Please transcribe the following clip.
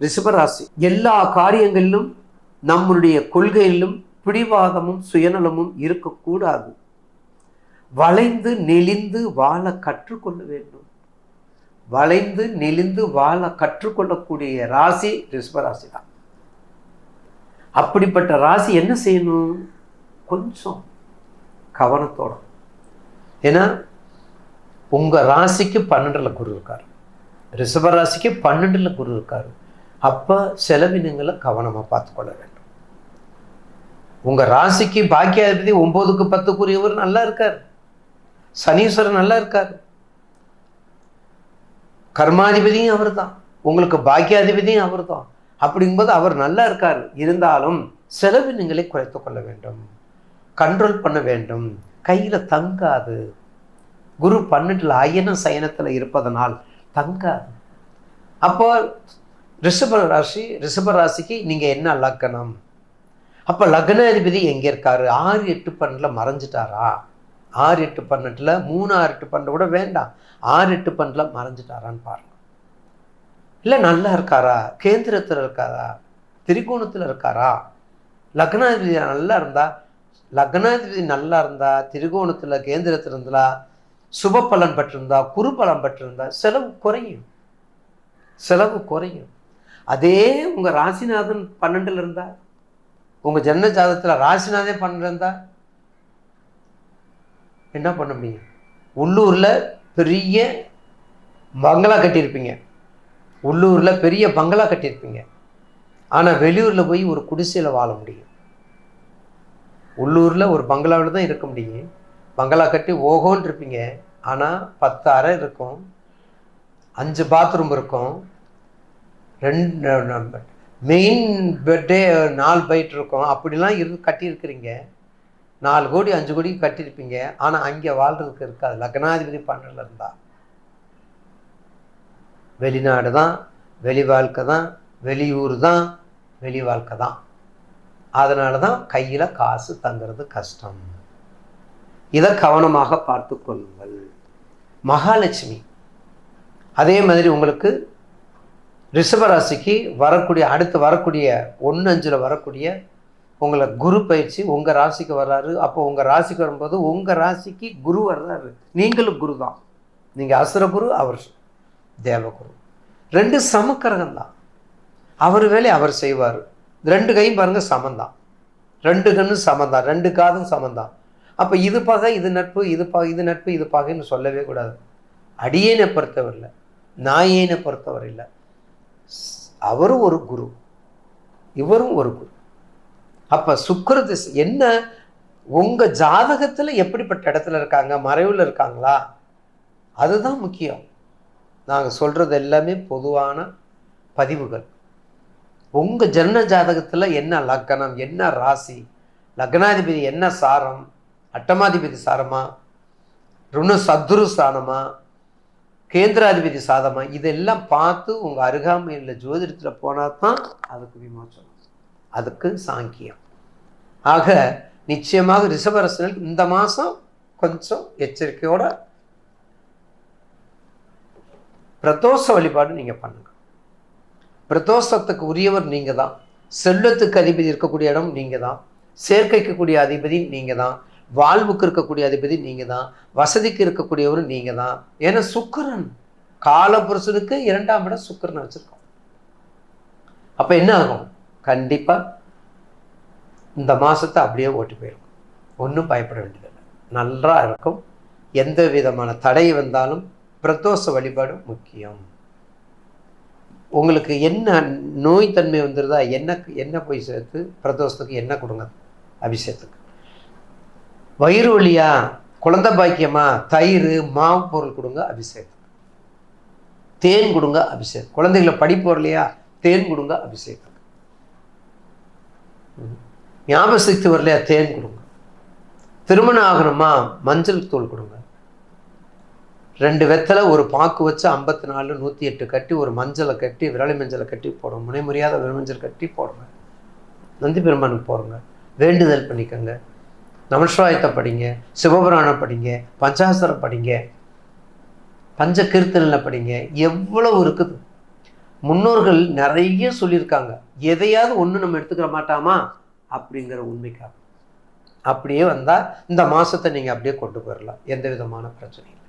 ரிஷபராசி. எல்லா காரியங்களிலும் நம்மளுடைய கொள்கையிலும் பிடிவாதமும் சுயநலமும் இருக்கக்கூடாது. வளைந்து நெளிந்து வாழ கற்றுக்கொள்ள வேண்டும். வளைந்து நெளிந்து வாழ கற்றுக்கொள்ளக்கூடிய ராசி ரிஷபராசி தான். அப்படிப்பட்ட ராசி என்ன செய்யணும்? கொஞ்சம் கவனத்தோட. ஏன்னா உங்கள் ராசிக்கு பன்னெண்டில் குரு இருக்கார். ரிஷப ராசிக்கு பன்னெண்டில் குரு இருக்கார். அப்போ செலவினங்களை கவனமாக பார்த்துக்கொள்ள வேண்டும். உங்கள் ராசிக்கு பாக்கியாதிபதி ஒம்போதுக்கு பத்துக்குரியவர் நல்லா இருக்கார். சனீஸ்வரர் நல்லா இருக்கார். கர்மாதிபதியும் அவர் தான் உங்களுக்கு பாக்கியாதிபதியும் அவர் தான் அப்படிங்கும்போது அவர் நல்லா இருக்கார். இருந்தாலும் செலவினங்களை குறைத்து கொள்ள வேண்டும். கண்ட்ரோல் பண்ண வேண்டும். கையில் தங்காது. குரு பன்னெண்டில் அயன சயனத்தில் இருப்பதனால் தங்காது. அப்போ ரிஷப ராசி ரிஷப ராசிக்கு நீங்கள் என்ன லக்கணம்? அப்போ லக்னாதிபதி எங்கே இருக்காரு? ஆறு எட்டு பன்னெண்டில் மறைஞ்சிட்டாரா? ஆறு எட்டு பன்னெண்டில் மூணு ஆறு எட்டு பன்னெண்டு கூட வேண்டாம். ஆறு எட்டு பன்னெண்டில் மறைஞ்சிட்டாரான்னு பாருங்க. இல்லை நல்லா இருக்காரா? கேந்திரத்தில் இருக்காரா? திரிகோணத்தில் இருக்காரா? லக்னாதிபதி நல்லா இருந்தா லக்னாதிபதி நல்லா இருந்தா திரிகோணத்தில் கேந்திரத்தில் இருந்தா சுப பலன் பெற்றிருந்தா குறு பலன் பெற்றிருந்தா செலவு குறையும். செலவு குறையும். அதே உங்கள் ராசிநாதன் பன்னெண்டில் இருந்தா? உங்கள் ஜன்ன ஜாதகத்தில் ராசிநாதே பன்னெண்டு இருந்தா? என்ன பண்ண முடியும்? உள்ளூரில் பெரிய பங்களா கட்டியிருப்பீங்க. உள்ளூரில் பெரிய பங்களா கட்டியிருப்பீங்க. ஆனால் வெளியூரில் போய் ஒரு குடிசையில் வாழ முடியும். உள்ளூரில் ஒரு பங்களாவில் தான் இருக்க முடியும். பங்களா கட்டி ஓஹோன்னு இருப்பீங்க. ஆனால் பத்து அறை இருக்கும். அஞ்சு பாத்ரூம் இருக்கும். ரெண்டு மெயின் பெட்டே நாலு பைட் இருக்கும். அப்படிலாம் இருந்து கட்டியிருக்கிறீங்க. நாலு கோடி அஞ்சு கோடி கட்டியிருப்பீங்க. ஆனால் அங்கே வாழ்றதுக்கு இருக்காது. லக்னாதிபதி பன்னெண்டில் இருந்தா. வெளிநாடு தான் வெளி வாழ்க்கை தான் வெளியூர் தான் வெளி வாழ்க்கை தான். அதனால தான் கையில் காசு தங்குறது கஷ்டம். இதை கவனமாக பார்த்து கொள்ளுங்கள். மகாலட்சுமி. அதே மாதிரி உங்களுக்கு ரிஷபராசிக்கு வரக்கூடிய அடுத்து வரக்கூடிய ஒன்று அஞ்சில் வரக்கூடிய உங்களை குரு பயிற்சி உங்கள் ராசிக்கு வர்றாரு. அப்போ உங்கள் ராசிக்கு வரும்போது உங்கள் ராசிக்கு குரு வர்றாரு. நீங்களும் குரு தான். நீங்கள் அசுர குரு அவர் தேவகுரு ரெண்டு சமக்கரகம் தான். அவர் வேலையை அவர் செய்வார். ரெண்டு கையும் பாருங்கள் சமந்தான் ரெண்டு கண்ணும் சமந்தான் ரெண்டு காதும் சமந்தான் அப்போ இது பகை இது நட்பு இது ப இது நட்பு இது பகைன்னு சொல்லவே கூடாது. அடியேனை பொறுத்தவர் நாயேனை பொறுத்தவர் இல்லை அவரும் ஒரு குரு. இவரும் ஒரு குரு. அப்போ சுக்கர திசை என்ன? உங்கள் ஜாதகத்தில் எப்படிப்பட்ட இடத்துல இருக்காங்க? மறைவில் இருக்காங்களா? அதுதான் முக்கியம். நாங்கள் சொல்கிறது எல்லாமே பொதுவான பதிவுகள். உங்கள் ஜன்ன ஜாதகத்தில் என்ன லக்கணம்? என்ன ராசி? லக்னாதிபதி என்ன சாரம்? அட்டமாதிபதி சாரமா? ருண சத்ரு ஸ்தானமா கேந்திராதிபதி சாதமா இதெல்லாம் பார்த்து உங்கள் அருகாமையில் ஜோதிடத்தில் போனால் தான் அதுக்கு விமோச்சனம் அதுக்கு சாங்கியம். ஆக நிச்சயமாக ரிஷபரசனல் இந்த மாதம் கொஞ்சம் எச்சரிக்கையோட பிரதோஷ வழிபாடு நீங்கள் பண்ணுங்க. பிரதோஷத்துக்கு உரியவர் நீங்கள் தான் செல்வத்துக்கு அதிபதி இருக்கக்கூடிய இடம் நீங்கள் தான் சேர்க்கைக்கக்கூடிய அதிபதி நீங்கள் தான் வாழ்வுக்கு இருக்கக்கூடிய அதிபதி நீங்கள் தான் வசதிக்கு இருக்கக்கூடியவரும் நீங்கள் தான் ஏன்னா சுக்கரன் காலபுருஷனுக்கு இரண்டாம் இடம் சுக்கிரனை வச்சுருக்கோம் அப்போ என்ன ஆகும்? கண்டிப்பாக இந்த மாதத்தை அப்படியே ஓட்டி போயிருக்கும் ஒன்றும் பயப்பட வேண்டியதில்லை. நல்லா இருக்கும். எந்த விதமான தடை வந்தாலும் பிரதோஷ வழிபாடு முக்கியம். உங்களுக்கு என்ன நோய் தன்மை வந்துருதா என்ன என்ன போய் சேர்த்து பிரதோஷத்துக்கு என்ன கொடுங்க? அபிஷேகத்துக்கு. வயிறு வழியா குழந்தை பாக்கியமா? தயிர் மாவு பொருள் கொடுங்க அபிஷேகம். தேன் கொடுங்க அபிஷேகம். குழந்தைகளை படிப்பு வரலையா? தேன் கொடுங்க அபிஷேகம். ஞாபக சக்தி வரலையா? தேன் கொடுங்க. திருமணம் ஆகணுமா? மஞ்சள் தூள் கொடுங்க. ரெண்டு வெத்தலை ஒரு பாக்கு வச்சு ஐம்பத்தி நாலு நூற்றி எட்டு கட்டி ஒரு மஞ்சளை கட்டி விரலி மஞ்சளை கட்டி போடுங்க. முனை விரல் மஞ்சள் கட்டி போடுங்க. நந்தி பெருமானுக்கு போடுங்க. வேண்டுதல் பண்ணிக்கோங்க. நமஸ்வாயத்தை படிங்க சிவபுராணம் படிங்க பஞ்சாசரம் படிங்க பஞ்ச கீர்த்தனில் படிங்க எவ்வளவு இருக்குது? முன்னோர்கள் நிறைய சொல்லியிருக்காங்க. எதையாவது ஒன்று நம்ம எடுத்துக்கிற மாட்டாமா? அப்படிங்கிற உண்மைக்காக. அப்படியே வந்தால் இந்த மாதத்தை நீங்கள் அப்படியே கொண்டு போயிடலாம் எந்த விதமான பிரச்சனையும்